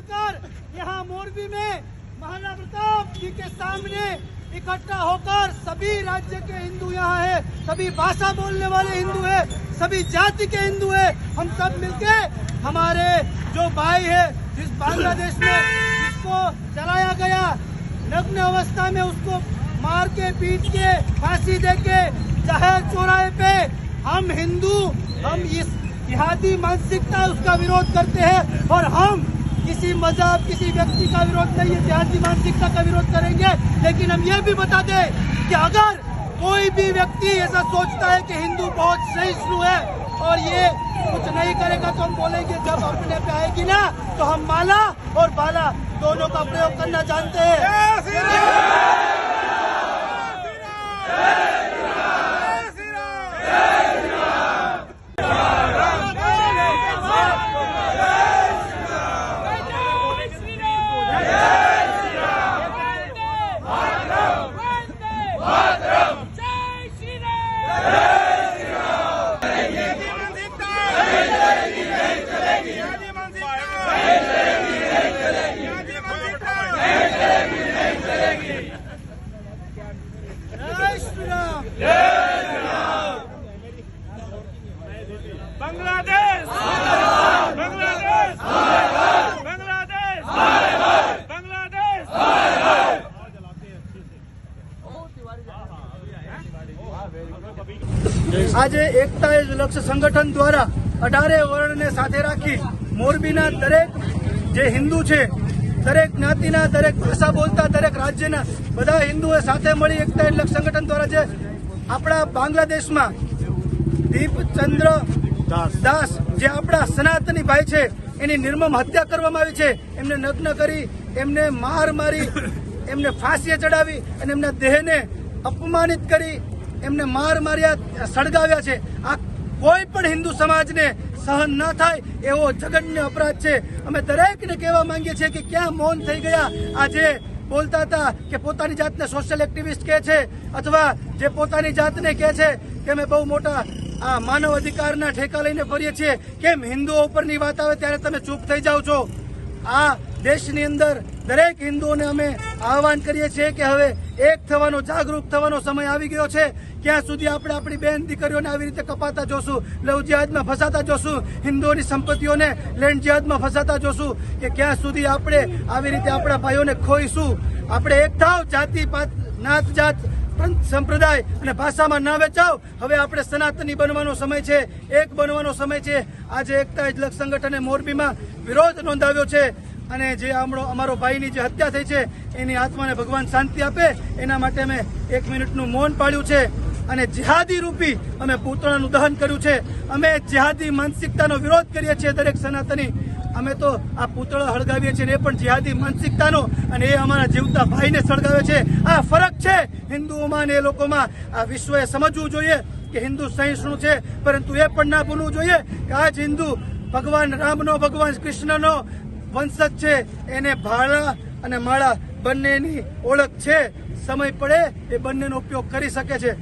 मिलकर यहाँ मोरबी में महाराणा प्रताप जी के सामने इकट्ठा होकर सभी राज्य के हिंदू यहाँ है, सभी भाषा बोलने वाले हिंदू है, सभी जाति के हिंदू है। हम सब मिलके हमारे जो भाई है, जिस बांग्लादेश में जिसको चलाया गया, नग्न अवस्था में उसको मार के, पीट के, फांसी दे के, ज़ाहिर चौराहे पे हम हिंदू, हम इस जिहादी मानसिकता उसका विरोध करते हैं और हम किसी मज़हब किसी व्यक्ति का विरोध नहीं है जिहादी मानसिकता का विरोध करेंगे। लेकिन हम ये भी बता दें कि अगर कोई भी व्यक्ति ऐसा सोचता है कि हिंदू बहुत सहिष्णु है और ये कुछ नहीं करेगा तो हम बोलेंगे, जब अपने पे आएगी ना तो हम माला और बाला दोनों का प्रयोग करना जानते हैं। આજે એકતા એ લક્ષ્ય સંગઠન દ્વારા અઢારે વર્ણને સાથે રાખી મોરબીના દરેક જે હિન્દુ છે દરેક જ્ઞાતિના દરેક ભાષા બોલતા દરેક રાજ્યના બધા હિન્દુઓ સાથે મળી એકતા એટલે સંગઠન દ્વારા જે આપણા બાંગ્લાદેશમાં દીપચંદ્ર દાસ. જે આપણા સનાતની ભાઈ છે એની નિર્મમ હત્યા કરવામાં આવી છે એમને નગ્ન કરી એમને માર મારી એમને ફાંસીએ ચડાવી અને એમના દેહને અપમાનિત કરી એમને માર માર્યા સળગાવ્યા છે. આ કોઈ પણ હિન્દુ સમાજને સહન ન થાય એવો જઘન્ય અપરાધ છે. અમે દરેકને કહેવા માંગીએ છીએ કે ક્યાં મૌન થઈ ગયા? આજે બોલતા હતા કે પોતાની જાતને સોશિયલ એક્ટિવિસ્ટ કહે છે અથવા જે પોતાની જાતને કહે છે કે અમે બહુ મોટા આ માનવ અધિકારના ઠેકા લઈને ફરીએ છીએ. કેમ હિન્દુઓ ઉપરની વાત આવે ત્યારે તમે ચૂપ થઈ જાઓ છો? આ દેશની અંદર દરેક હિન્દુઓને અમે આહવાન કરીએ છીએ કે હવે એક થવાનો, જાગૃત થવાનો સમય આવી ગયો છે. ક્યાં સુધી આપણે આપણી બેન દીકરીઓને આવી રીતે કપાતા જોશું, લવ જિહાદમાં ફસાતા જોશું, હિન્દુઓની સંપત્તિઓને લેન્ડ જિહાદમાં ફસાતા જોશું, કે ક્યાં સુધી આપણે આવી રીતે આપણા ભાઈઓને ખોઈશું? આપણે એક થાવ, જાતિ, પાત, નાત, જાત સંપ્રદાય અને ભાષામાં ના વેચાવ. હવે આપણે સનાતની બનવાનો સમય છે, એક બનવાનો સમય છે. આજે એકતા જ સંગઠને મોરબીમાં વિરોધ નોંધાવ્યો છે. અને જે હમણો અમારો ભાઈની જે હત્યા થઈ છે, એની આત્માને ભગવાન શાંતિ આપે. એના માટે અમે એક મિનિટનું મૌન પાડ્યું છે અને જિહાદી રૂપી અમે પૂતળાનું દહન કર્યું છે. અમે જિહાદી માનસિકતાનો વિરોધ કરીએ છીએ દરેક સનાતની. અમે તો આ પૂતળા સળગાવીએ છીએ એ પણ જિહાદી માનસિકતાનો અને એ અમારા જીવતા ભાઈને સળગાવે છે. આ ફરક છે. હિન્દુઓમાં ને એ લોકોમાં આ વિશ્વએ સમજવું જોઈએ કે હિન્દુ સહિષ્ણુ છે, પરંતુ એ પણ ના ભૂલવું જોઈએ કે આ જ હિન્દુ ભગવાન રામનો, ભગવાન કૃષ્ણનો વંશજ છે. એને ભાળા અને માળા બંનેની ઓળખ છે. સમય પડે એ બંનેનો ઉપયોગ કરી શકે છે.